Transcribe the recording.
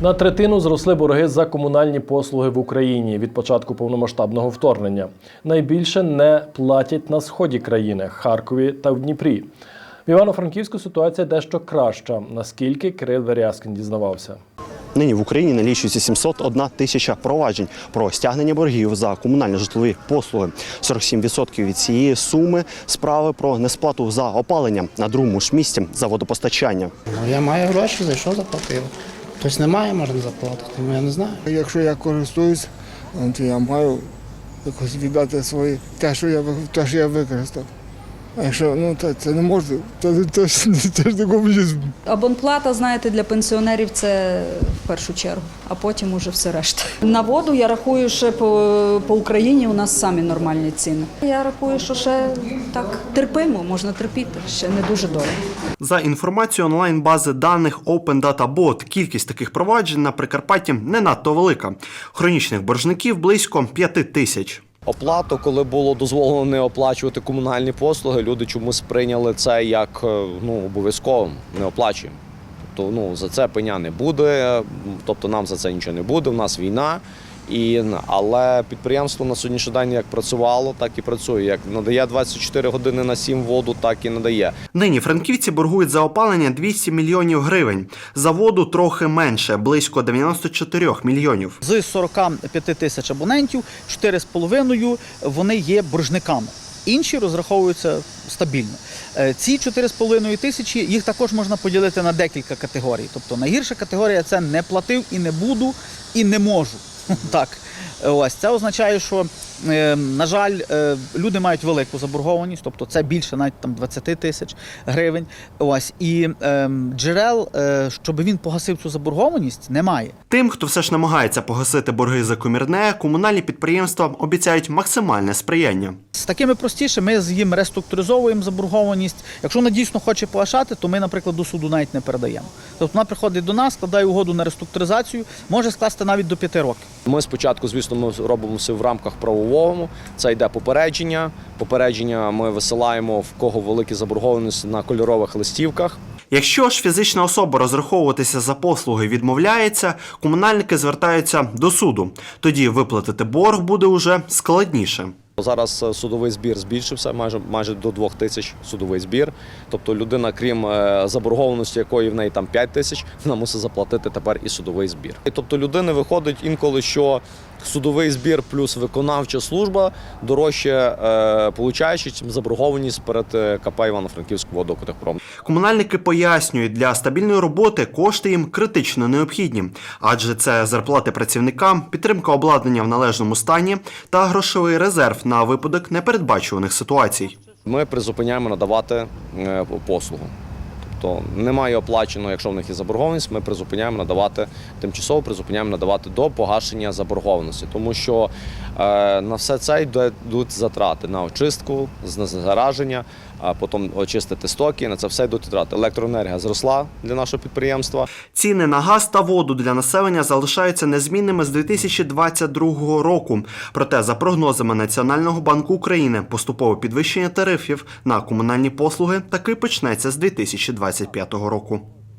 На третину зросли борги за комунальні послуги в Україні від початку повномасштабного вторгнення. Найбільше не платять на сході країни Харкові та в Дніпрі. В Івано-Франківську ситуація дещо краща. Наскільки Кирил Верязкін дізнавався. Нині в Україні налічується 701 тисяча проваджень про стягнення боргів за комунально-житлові послуги. 47% від цієї суми справи про несплату за опалення на другому ж місці за водопостачання. Ну, я маю гроші, зайшов, заплатив. Хтось не має, можна заплатити, тому я не знаю. Якщо я користуюсь, то я маю якось віддати свої те, що я те, що я використав. А якщо ну то це не можна, то це, це ж не комунізм. Абонплата, знаєте, для пенсіонерів це в першу чергу, а потім уже все решта. На воду я рахую, що по, по Україні у нас самі нормальні ціни. Я рахую, що ще так терпимо, можна терпіти, ще не дуже дорого. За інформацією онлайн-бази даних Open Data Bot, кількість таких проваджень на Прикарпатті не надто велика. Хронічних боржників близько 5 тисяч. Оплату, коли було дозволено не оплачувати комунальні послуги, люди чомусь прийняли це як е, ну, обов'язковим, не оплачуємо. Тобто ну, за це пеня не буде, тобто нам за це нічого не буде, у нас війна. І, але підприємство на сьогоднішній день як працювало, так і працює. Як надає 24 години на 7 воду, так і надає. Нині франківці боргують за опалення 200 мільйонів гривень. За воду трохи менше, близько 94 мільйонів. З 45 тисяч абонентів 4,5 вони є боржниками. Інші розраховуються стабільно. Е, Ці 4,5 тисячі їх також можна поділити на декілька категорій. Тобто найгірша категорія це не платив і не буду, і не можу. Так. Ось це означає, що, е, на жаль, е, люди мають велику заборгованість, тобто це більше навіть там 20 тисяч гривень. Ось і е, джерел, щоб він погасив цю заборгованість, немає. Тим, хто все ж намагається погасити борги за комірне, комунальні підприємства обіцяють максимальне сприяння. З такими простіше, ми з їм реструктуризовуємо заборгованість. Якщо вона дійсно хоче погашати, то ми, наприклад, до суду навіть не передаємо. Тобто вона приходить до нас, складає угоду на реструктуризацію, може скласти навіть до 5 років. Ми спочатку, звісно, ми робимо все в рамках правовому. Це йде попередження. Попередження ми висилаємо в кого великі заборгованості на кольорових листівках. Якщо ж фізична особа розраховуватися за послуги відмовляється, комунальники звертаються до суду. Тоді виплатити борг буде уже складніше. Зараз е, судовий збір збільшився майже майже до 2 тисяч судовий збір. Тобто людина, крім е, заборгованості, якої в неї там 5 тисяч, вона мусить заплатити тепер і судовий збір. Тобто людини виходить інколи, що судовий збір плюс виконавча служба дорожче е, получаючи, чим заборгованість перед е, КП Івано-Франківського водокотехпром. Комунальники пояснюють, для стабільної роботи кошти їм критично необхідні, адже це зарплати працівникам, підтримка обладнання в належному стані та грошовий резерв на випадок непередбачуваних ситуацій. Ми призупиняємо надавати е, послугу. Тобто немає оплачено, якщо в них є заборгованість, ми призупиняємо надавати тимчасово призупиняємо надавати до погашення заборгованості, тому що е, на все це йдуть затрати на очистку, знезараження, а потім очистити стоки. На це все йдуть витрати. Електроенергія зросла для нашого підприємства. Ціни на газ та воду для населення залишаються незмінними з 2022 року. Проте, за прогнозами Національного банку України, поступове підвищення тарифів на комунальні послуги таки почнеться з 2025 року.